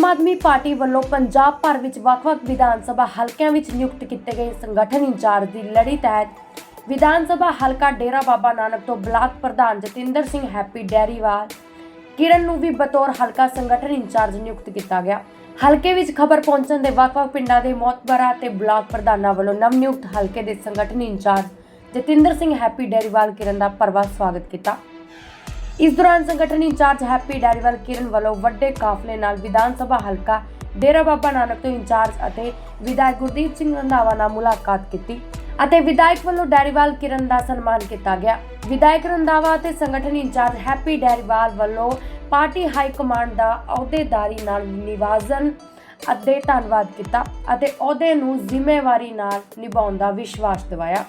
ਆਮ Aadmi party ਵੱਲੋਂ ਪੰਜਾਬ ਭਰ ਵਿੱਚ ਵੱਖ-ਵੱਖ ਵਿਧਾਨ ਸਭਾ ਹਲਕਿਆਂ ਵਿੱਚ ਨਿਯੁਕਤ ਕੀਤੇ ਗਏ ਸੰਗਠਨ ਇੰਚਾਰਜ ਦੀ ਲੜੀ ਤਹਿਤ ਵਿਧਾਨ ਸਭਾ ਹਲਕਾ ਡੇਰਾ ਬਾਬਾ ਨਾਨਕ ਤੋਂ ਬਲਾਕ ਪ੍ਰਧਾਨ ਜਤਿੰਦਰ ਸਿੰਘ ਹੈਪੀ ਡੈਰੀਵਾਲ, ਕਿਰਨ ਨੂੰ ਵੀ ਬਤੌਰ ਹਲਕਾ ਸੰਗਠਨ ਇੰਚਾਰਜ ਨਿਯੁਕਤ ਕੀਤਾ ਗਿਆ। ਹਲਕੇ ਵਿੱਚ ਖਬਰ ਪਹੁੰਚਣ ਦੇ ਵੱਖ-ਵੱਖ ਪਿੰਡਾਂ ਦੇ ਮੌਤਬਰਾਂ ਤੇ ਬਲਾਕ ਪ੍ਰਧਾਨਾਂ ਵੱਲੋਂ ਨਵ-ਨਿਯੁਕਤ ਹਲਕੇ ਦੇ ਸੰਗਠਨ ਇੰਚਾਰਜ ਜਤਿੰਦਰ ਸਿੰਘ ਹੈਪੀ ਡੈਰੀਵਾਲ, ਕਿਰਨ ਦਾ ਪਰਵਾ ਸਵਾਗਤ ਕੀਤਾ। ਇਸ ਦੌਰਾਨ ਸੰਗਠਨ ਇੰਚਾਰਜ ਹੈਪੀ ਡੈਰੀਵਾਲ ਕਿਰਨ ਵੱਲੋਂ ਵੱਡੇ ਕਾਫਲੇ ਨਾਲ ਵਿਧਾਨ ਸਭਾ ਹਲਕਾ ਡੇਰਾ ਬਾਬਾ ਨਾਨਕ ਤੋਂ ਇੰਚਾਰਜ ਅਤੇ ਵਿਧਾਇਕ ਗੁਰਦੀਪ ਸਿੰਘ ਰੰਧਾਵਾ ਨਾਲ ਮੁਲਾਕਾਤ ਕੀਤੀ ਅਤੇ ਵਿਧਾਇਕ ਵੱਲੋਂ ਡੈਰੀਵਾਲ ਕਿਰਨ ਦਾ ਸਨਮਾਨ ਕੀਤਾ ਗਿਆ। ਵਿਧਾਇਕ ਰੰਧਾਵਾ ਅਤੇ ਸੰਗਠਨ ਇੰਚਾਰਜ ਹੈਪੀ ਡੈਰੀਵਾਲ ਵੱਲੋਂ ਪਾਰਟੀ ਹਾਈ ਕਮਾਂਡ ਦਾ ਅਹੁਦੇਦਾਰੀ ਨਾਲ ਨਿਵਾਜ਼ਨ ਅਤੇ ਧੰਨਵਾਦ ਕੀਤਾ ਅਤੇ ਅਹੁਦੇ ਨੂੰ ਜ਼ਿੰਮੇਵਾਰੀ ਨਾਲ ਨਿਭਾਉਣ ਦਾ ਵਿਸ਼ਵਾਸ ਦਿਵਾਇਆ।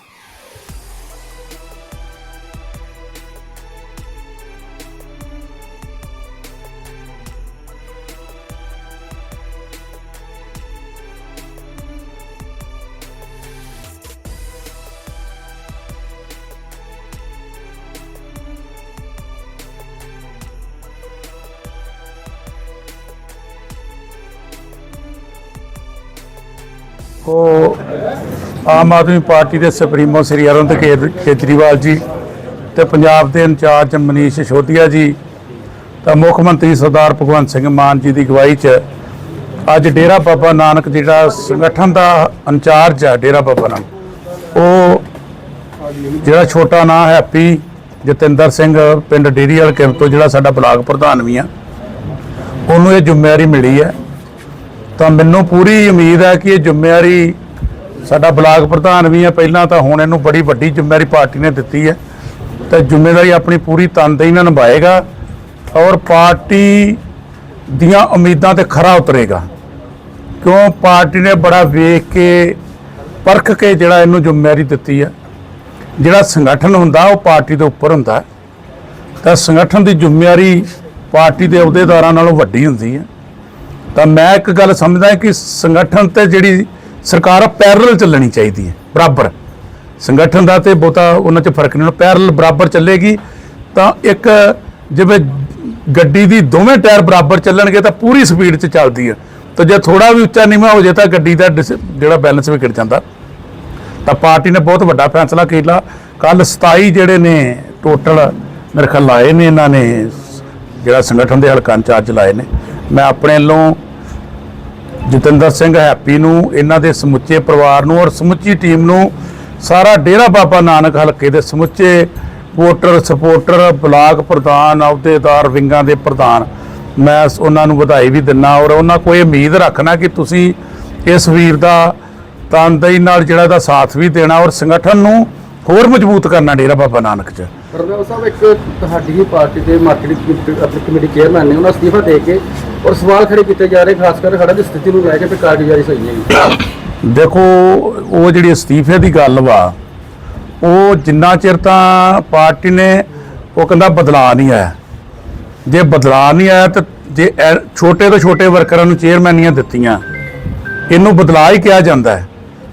ਉਹ ਆਮ ਆਦਮੀ ਪਾਰਟੀ ਦੇ ਸੁਪਰੀਮੋ ਸ੍ਰੀ ਅਰਵਿੰਦ ਕੇਜ- ਕੇਜਰੀਵਾਲ ਜੀ ਤੇ ਪੰਜਾਬ ਦੇ ਇੰਚਾਰਜ ਮਨੀਸ਼ ਸਿਸੋਦੀਆ ਜੀ ਤਾਂ ਮੁੱਖ ਮੰਤਰੀ ਸਰਦਾਰ ਭਗਵੰਤ ਸਿੰਘ ਮਾਨ ਜੀ ਦੀ ਅਗਵਾਈ 'ਚ ਅੱਜ ਡੇਰਾ ਬਾਬਾ ਨਾਨਕ ਜਿਹੜਾ ਸੰਗਠਨ ਦਾ ਇੰਚਾਰਜ ਹੈ ਡੇਰਾ ਬਾਬਾ ਨਾਨਕ। ਉਹ ਜਿਹੜਾ ਛੋਟਾ ਨਾਂ ਹੈਪੀ ਜਤਿੰਦਰ ਸਿੰਘ, ਪਿੰਡ ਡੇਰੀ ਵਾਲ ਕੈਂਪ ਤੋਂ ਜਿਹੜਾ ਸਾਡਾ ਬਲਾਕ ਪ੍ਰਧਾਨ ਵੀ ਆ, ਉਹਨੂੰ ਇਹ ਜ਼ਿੰਮੇਵਾਰੀ ਮਿਲੀ ਹੈ। ਤਾਂ ਮੈਨੂੰ ਪੂਰੀ ਉਮੀਦ ਹੈ ਕਿ ਇਹ ਜ਼ਿੰਮੇਵਾਰੀ ਸਾਡਾ ਬਲਾਕ ਪ੍ਰਧਾਨ ਵੀ ਹੈ। ਪਹਿਲਾਂ ਤਾਂ ਹੁਣ ਇਹਨੂੰ ਬੜੀ ਵੱਡੀ ਜ਼ਿੰਮੇਵਾਰੀ ਪਾਰਟੀ ਨੇ ਦਿੱਤੀ ਹੈ। ਤੇ ਜ਼ਿੰਮੇਵਾਰੀ ਆਪਣੀ ਪੂਰੀ ਤਨਦੇਹੀ ਨਾਲ ਨਿਭਾਏਗਾ ਔਰ ਪਾਰਟੀ ਦੀਆਂ ਉਮੀਦਾਂ ਤੇ ਖਰਾ ਉਤਰੇਗਾ। ਕਿਉਂ? ਪਾਰਟੀ ਨੇ ਬੜਾ ਵੇਖ ਕੇ, ਪਰਖ ਕੇ ਜਿਹੜਾ ਇਹਨੂੰ ਜ਼ਿੰਮੇਵਾਰੀ ਦਿੱਤੀ ਹੈ। ਜਿਹੜਾ ਸੰਗਠਨ ਹੁੰਦਾ, ਉਹ ਪਾਰਟੀ ਦੇ ਉੱਪਰ ਹੁੰਦਾ ਤਾਂ ਸੰਗਠਨ ਦੀ ਜ਼ਿੰਮੇਵਾਰੀ ਪਾਰਟੀ ਦੇ ਅਹੁਦੇਦਾਰਾਂ ਨਾਲੋਂ ਵੱਡੀ ਹੁੰਦੀ ਹੈ। ਤਾਂ ਮੈਂ ਇੱਕ ਗੱਲ ਸਮਝਦਾ ਕਿ ਸੰਗਠਨ ਤੇ ਜਿਹੜੀ ਸਰਕਾਰ ਆ ਪੈਰਲਲ ਚੱਲਣੀ ਚਾਹੀਦੀ ਹੈ, ਬਰਾਬਰ। ਸੰਗਠਨ ਦਾ ਤੇ ਬਹੁਤਾ ਉਹਨਾਂ 'ਚ ਫ਼ਰਕ ਨਹੀਂ ਪੈਰਲਲ ਬਰਾਬਰ ਚੱਲੇਗੀ, ਤਾਂ ਇੱਕ ਜਿਵੇਂ ਗੱਡੀ ਦੀ ਦੋਵੇਂ ਟਾਇਰ ਬਰਾਬਰ ਚੱਲਣਗੇ ਤਾਂ ਪੂਰੀ ਸਪੀਡ 'ਚ ਚੱਲਦੀ ਹੈ ਤਾਂ ਜੇ ਥੋੜਾ ਵੀ ਉੱਚਾ ਨੀਵਾਂ ਹੋ ਜੇ ਤਾਂ ਗੱਡੀ ਦਾ ਡਿਸ- ਜਿਹੜਾ ਬੈਲੈਂਸ ਵੀ ਗਿਰ ਜਾਂਦਾ। ਤਾਂ ਪਾਰਟੀ ਨੇ ਬਹੁਤ ਵੱਡਾ ਫੈਸਲਾ ਕੀਤਾ। ਕੱਲ 27 ਜਿਹੜੇ ਨੇ ਟੋਟਲ ਮੇਰੇ ਖਿਆਲ ਲਾਏ ਨੇ, ਇਹਨਾਂ ਨੇ ਜਿਹੜਾ ਸੰਗਠਨ ਦੇ ਹਲਕਾ ਇੰਚਾਰਜ ਲਾਏ ਨੇ। ਮੈਂ ਆਪਣੇ ਵੱਲੋਂ ਜਤਿੰਦਰ ਸਿੰਘ ਹੈਪੀ ਨੂੰ, ਇਹਨਾਂ ਦੇ ਸਮੁੱਚੇ ਪਰਿਵਾਰ ਨੂੰ ਔਰ ਸਮੁੱਚੀ ਟੀਮ ਨੂੰ ਸਾਰਾ ਡੇਰਾ ਬਾਬਾ ਨਾਨਕ ਹਲਕੇ ਦੇ ਸਮੁੱਚੇ ਵੋਟਰ, ਸਪੋਰਟਰ, ਬਲਾਕ ਪ੍ਰਧਾਨ, ਅਹੁਦੇਦਾਰ ਵਿੰਗਾਂ ਦੇ ਪ੍ਰਧਾਨ ਮੈਂ ਉਹਨਾਂ ਨੂੰ ਵਧਾਈ ਵੀ ਦਿੰਨਾ ਔਰ ਉਹਨਾਂ ਕੋਈ ਉਮੀਦ ਰੱਖਣਾ ਕਿ ਤੁਸੀਂ ਇਸ ਵੀਰ ਦਾ ਤਨਦੇਹੀ ਨਾਲ ਜਿਹੜਾ ਦਾ ਸਾਥ ਵੀ ਦੇਣਾ ਔਰ ਸੰਗਠਨ ਨੂੰ ਹੋਰ ਮਜ਼ਬੂਤ ਕਰਨਾ ਡੇਰਾ ਬਾਬਾ ਨਾਨਕ 'ਚ। ਰਣਜੀਤ ਸਾਹਿਬ, ਇੱਕ ਤੁਹਾਡੀ ਹੀ ਪਾਰਟੀ ਦੇ ਮਾਰਕੀਟਿੰਗ ਕਮੇਟੀ ਚੇਅਰਮੈਨ ਨੇ, ਉਹਨਾਂ ਅਸਤੀਫਾ ਦੇ ਕੇ ਔਰ ਸਵਾਲ ਖੜੇ ਕੀਤੇ ਜਾ ਰਹੇ, ਖਾਸ ਕਰ ਖੜਾ ਦੀ ਸਥਿਤੀ ਨੂੰ ਲੈ ਕੇ ਵੀ ਕਾਰਗੁਜ਼ਾਰੀ ਸਹੀ ਨਹੀਂ ਦੇਖੋ, ਉਹ ਜਿਹੜੀ ਅਸਤੀਫੇ ਦੀ ਗੱਲ ਵਾ, ਉਹ ਜਿੰਨਾ ਚਿਰ ਤਾਂ ਪਾਰਟੀ ਨੇ ਉਹ ਕਹਿੰਦਾ ਬਦਲਾ ਨਹੀਂ ਆਇਆ। ਜੇ ਬਦਲਾ ਨਹੀਂ ਆਇਆ ਤਾਂ ਜੇ ਛੋਟੇ ਤੋਂ ਛੋਟੇ ਵਰਕਰਾਂ ਨੂੰ ਚੇਅਰਮੈਨੀਆਂ ਦਿੱਤੀਆਂ, ਇਹਨੂੰ ਬਦਲਾ ਹੀ ਕਿਹਾ ਜਾਂਦਾ ਹੈ।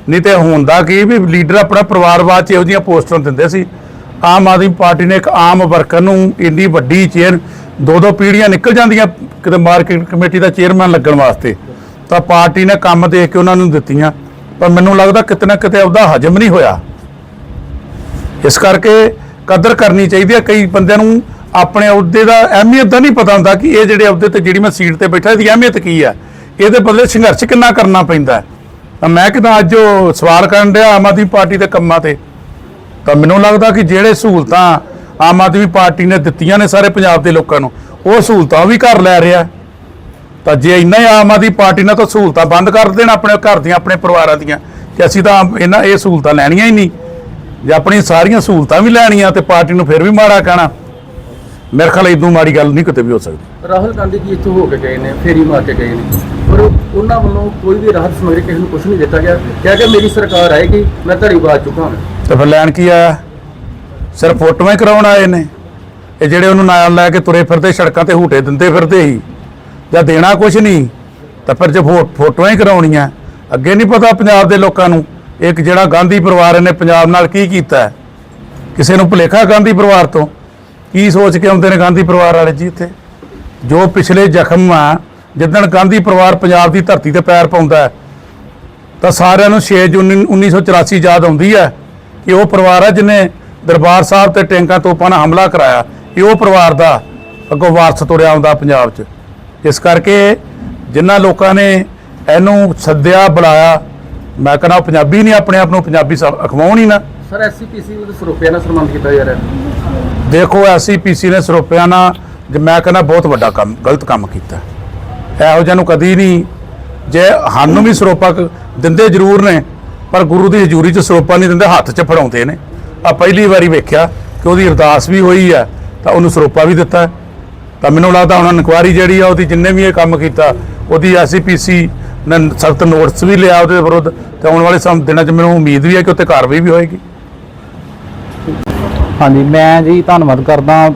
ਨਹੀਂ ਤੇ ਹੁੰਦਾ ਕੀ ਵੀ ਲੀਡਰ ਆਪਣਾ ਪਰਿਵਾਰਵਾਦ ਚ ਇਹੋ ਜਿਹੀਆਂ ਪੋਸਟਾਂ ਦਿੰਦੇ ਸੀ। ਆਮ ਆਦਮੀ ਪਾਰਟੀ ਨੇ ਇੱਕ ਆਮ ਵਰਕਰ ਨੂੰ ਇੰਨੀ ਵੱਡੀ ਚੇਅਰ ਦੋ ਦੋ ਪੀੜ੍ਹੀਆਂ ਨਿਕਲ ਜਾਂਦੀਆਂ ਕਿਤੇ ਮਾਰਕੀਟ ਕਮੇਟੀ ਦਾ ਚੇਅਰਮੈਨ ਲੱਗਣ ਵਾਸਤੇ। ਤਾਂ ਪਾਰਟੀ ਨੇ ਕੰਮ ਦੇਖ ਕੇ ਉਹਨਾਂ ਨੂੰ ਦਿੱਤੀਆਂ, ਪਰ ਮੈਨੂੰ ਲੱਗਦਾ ਕਿਤੇ ਨਾ ਕਿਤੇ ਉਹਦਾ ਹਜਮ ਨਹੀਂ ਹੋਇਆ। ਇਸ ਕਰਕੇ ਕਦਰ ਕਰਨੀ ਚਾਹੀਦੀ ਹੈ। ਕਈ ਬੰਦਿਆਂ ਨੂੰ ਆਪਣੇ ਅਹੁਦੇ ਦਾ ਅਹਿਮੀਅਤ ਦਾ ਨਹੀਂ ਪਤਾ ਹੁੰਦਾ ਕਿ ਇਹ ਜਿਹੜੇ ਅਹੁਦੇ ਤੇ ਜਿਹੜੀ ਮੈਂ ਸੀਟ ਤੇ ਬੈਠਾ, ਇਹਦੀ ਅਹਿਮੀਅਤ ਕੀ ਹੈ? ਇਹਦੇ ਬਦਲੇ ਸੰਘਰਸ਼ ਕਿੰਨਾ ਕਰਨਾ ਪੈਂਦਾ ਤਾਂ ਮੈਂ ਕਿਦਾਂ ਅੱਜ ਉਹ ਸਵਾਲ ਕਰਨ ਰਿਹਾ ਆਮ ਆਦਮੀ ਪਾਰਟੀ ਦੇ ਕੰਮਾਂ ਤੇ? ਤਾਂ ਮੈਨੂੰ ਲੱਗਦਾ ਕਿ ਜਿਹੜੇ ਸਹੂਲਤਾਂ ਆਮ ਆਦਮੀ ਪਾਰਟੀ ਨੇ ਦਿੱਤੀਆਂ ਨੇ ਸਾਰੇ ਪੰਜਾਬ ਦੇ ਲੋਕਾਂ ਨੂੰ। ਉਹ ਸਹੂਲਤਾਂ ਵੀ ਘਰ ਲੈ ਰਿਹਾ। ਤਾਂ ਜੇ ਇੰਨਾ ਹੀ ਆਮ ਆਦਮੀ ਪਾਰਟੀ ਨੇ ਤਾਂ ਸਹੂਲਤਾਂ ਬੰਦ ਕਰ ਦੇਣ ਆਪਣੇ ਘਰ ਦੀਆਂ ਆਪਣੇ ਪਰਿਵਾਰਾਂ ਦੀਆਂ। ਕਿ ਅਸੀਂ ਤਾਂ ਇਹਨਾਂ ਇਹ ਸਹੂਲਤਾਂ ਲੈਣੀਆਂ ਹੀ ਨਹੀਂ। ਜੇ ਆਪਣੀ ਸਾਰੀਆਂ ਸਹੂਲਤਾਂ ਵੀ ਲੈਣੀਆਂ ਤੇ ਪਾਰਟੀ ਨੂੰ ਫਿਰ ਵੀ ਮਾੜਾ ਕਹਿਣਾ। ਮੇਰੇ ਖਿਆਲ ਇਦੋਂ ਮਾੜੀ ਗੱਲ ਨਹੀਂ ਕਿਤੇ ਵੀ ਹੋ ਸਕਦੀ। ਰਾਹੁਲ ਗਾਂਧੀ ਜੀ ਇੱਥੋਂ ਹੋ ਕੇ ਗਏ ਨੇ ਫੇਰੀ ਮਾਰ ਕੇ ਗਏ ਨੇ। ਪਰ ਉਹਨਾਂ ਵੱਲੋਂ ਕੋਈ ਵੀ ਰਾਹਤ ਸਮਗਰੀ ਕਿਸੇ ਨੂੰ ਕੁਝ ਨਹੀਂ ਦਿੱਤਾ ਗਿਆ। ਕਿਹਾ ਕਿ ਮੇਰੀ ਸਰਕਾਰ ਆਏਗੀ ਮੈਂ ਧੜੀ ਬਾਤ ਚੁੱਕਾ ਹਾਂ ਤੇ ਫਿਰ ਲੈਣ ਕੀ ਆਇਆ? ਸਿਰਫ ਫੋਟੋਆਂ ਹੀ ਕਰਾਉਣ ਆਏ ਨੇ। ਇਹ ਜਿਹੜੇ ਉਹਨੂੰ ਨਾਲ ਲੈ ਕੇ ਤੁਰੇ ਫਿਰਦੇ, ਸੜਕਾਂ ਤੇ ਹੂਟੇ ਦਿੰਦੇ ਫਿਰਦੇ ਹੀ ਜਾਂ ਦੇਣਾ ਕੁਝ ਨਹੀਂ, ਤਾਂ ਫਿਰ ਜੇ ਫੋ- ਫੋਟੋਆਂ ਹੀ ਕਰਾਉਣੀਆਂ, ਅੱਗੇ ਨਹੀਂ ਪਤਾ ਪੰਜਾਬ ਦੇ ਲੋਕਾਂ ਨੂੰ, ਇੱਕ ਜਿਹੜਾ ਗਾਂਧੀ ਪਰਿਵਾਰ ਨੇ ਪੰਜਾਬ ਨਾਲ ਕੀ ਕੀਤਾ ਕਿਸੇ ਨੂੰ ਭੁਲੇਖਾ ਗਾਂਧੀ ਪਰਿਵਾਰ ਤੋਂ? ਕੀ ਸੋਚ ਕੇ ਆਉਂਦੇ ਨੇ ਗਾਂਧੀ ਪਰਿਵਾਰ ਵਾਲੇ ਜੀ ਇੱਥੇ? ਜੋ ਪਿਛਲੇ ਜ਼ਖਮ ਆ, ਜਿੱਦਣ ਗਾਂਧੀ ਪਰਿਵਾਰ ਪੰਜਾਬ ਦੀ ਧਰਤੀ ਤੇ ਪੈਰ ਪਾਉਂਦਾ ਤਾਂ ਸਾਰਿਆਂ ਨੂੰ 6 ਜੂਨ 1984 ਯਾਦ ਆਉਂਦੀ ਹੈ ਕਿ ਉਹ ਪਰਿਵਾਰ ਹੈ ਜਿਹਨੇ ਦਰਬਾਰ ਸਾਹਿਬ ਤੇ ਟੈਂਕਾਂ ਤੋਪਾਂ ਨਾਲ ਹਮਲਾ ਕਰਾਇਆ ਇਹ ਉਹ ਪਰਿਵਾਰ ਦਾ ਅੱਗੋਂ ਵਾਰਸ ਤੁਰਿਆ ਆਉਂਦਾ ਪੰਜਾਬ 'ਚ। ਇਸ ਕਰਕੇ ਜਿਨ੍ਹਾਂ ਲੋਕਾਂ ਨੇ ਇਹਨੂੰ ਸੱਦਿਆ ਬੁਲਾਇਆ ਮੈਂ ਕਹਿੰਦਾ ਪੰਜਾਬੀ ਨਹੀਂ ਆਪਣੇ ਆਪ ਨੂੰ ਪੰਜਾਬੀ ਅਖਵਾਉਣ ਹੀ ਨਾ। ਸਰ ਐਸਸੀਪੀਸੀ ਦੇ ਸਰੂਪਿਆਂ ਨਾਲ ਸਨਮਾਨਿਤ ਕੀਤਾ ਜਾ ਰਿਹਾ ਦੇਖੋ ਐਸਸੀਪੀਸੀ ਨੇ ਸਰੋਪਿਆਂ ਨਾਲ ਜੇ ਮੈਂ ਕਹਿੰਦਾ ਬਹੁਤ ਵੱਡਾ ਕੰਮ ਗਲਤ ਕੰਮ ਕੀਤਾ। ਇਹੋ ਜਿਹਾ ਨੂੰ ਕਦੀ ਨਹੀਂ ਜੇ ਸਾਨੂੰ ਵੀ ਸਰੋਪਾ ਦਿੰਦੇ ਜ਼ਰੂਰ ਨੇ ਪਰ ਗੁਰੂ ਦੀ ਹਜ਼ੂਰੀ 'ਚ ਸਰੋਪਾ ਨਹੀਂ ਦਿੰਦੇ ਹੱਥ 'ਚ ਫੜਾਉਂਦੇ ਨੇ। ਆ ਪਹਿਲੀ ਵਾਰੀ ਵੇਖਿਆ ਕਿ ਉਹਦੀ ਅਰਦਾਸ ਵੀ ਹੋਈ ਹੈ, ਤਾਂ ਉਹਨੂੰ ਸਰੋਪਾ ਵੀ ਦਿੱਤਾ। ਤਾਂ ਮੈਨੂੰ ਲੱਗਦਾ ਹੁਣ ਇਨਕੁਆਰੀ ਜਿਹੜੀ ਆ, ਉਹਦੀ ਜਿੰਨੇ ਵੀ ਇਹ ਕੰਮ ਕੀਤਾ, ਉਹਦੀ ਐਸਸੀਪੀਸੀ ਨੇ ਸਖਤ ਨੋਟਿਸ ਵੀ ਲਿਆ ਉਹਦੇ ਵਿਰੁੱਧ, ਤੇ ਆਉਣ ਵਾਲੇ ਸਮ, ਦਿਨਾਂ 'ਚ ਮੈਨੂੰ ਉਮੀਦ ਵੀ ਹੈ ਕਿ ਉੱਤੇ ਕਾਰਵਾਈ ਵੀ ਹੋਏਗੀ। ਹਾਂਜੀ, ਮੈਂ ਜੀ ਧੰਨਵਾਦ ਕਰਦਾ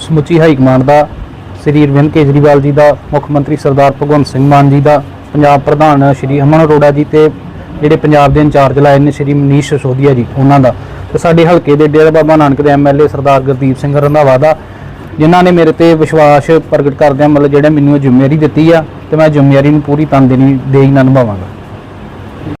ਸਮੁੱਚੀ ਹਾਈ ਕਮਾਂਡ ਦਾ, ਸ੍ਰੀ ਅਰਵਿੰਦ ਕੇਜਰੀਵਾਲ ਜੀ ਦਾ, ਮੁੱਖ ਮੰਤਰੀ ਸਰਦਾਰ ਭਗਵੰਤ ਸਿੰਘ ਮਾਨ ਜੀ ਦਾ, ਪੰਜਾਬ ਪ੍ਰਧਾਨ ਸ਼੍ਰੀ ਅਮਨ ਅਰੋੜਾ ਜੀ ਤੇ ਜਿਹੜੇ ਪੰਜਾਬ ਦੇ ਇੰਚਾਰਜ ਲਾਏ ਨੇ ਸ਼੍ਰੀ ਮਨੀਸ਼ ਸਿਸੋਦੀਆ ਜੀ, ਉਹਨਾਂ ਦਾ। ਤੇ ਸਾਡੇ ਹਲਕੇ ਦੇ ਡੇਰਾ ਬਾਬਾ ਨਾਨਕ ਦੇ ਐਮਐਲਏ ਸਰਦਾਰ ਗੁਰਦੀਪ ਸਿੰਘ ਰੰਧਾਵਾ ਦਾ, ਜਿਨ੍ਹਾਂ ਨੇ ਮੇਰੇ ਤੇ ਵਿਸ਼ਵਾਸ ਪ੍ਰਗਟ ਕਰਦਿਆਂ ਮਤਲਬ ਜਿਹੜਾ ਮੈਨੂੰ ਇਹ ਜ਼ਿੰਮੇਵਾਰੀ ਦਿੱਤੀ ਆ, ਤੇ ਮੈਂ ਜ਼ਿੰਮੇਵਾਰੀ ਨੂੰ ਪੂਰੀ ਤਨਦੇਹੀ ਦੇ ਨਾਲ ਨਿਭਾਵਾਂਗਾ।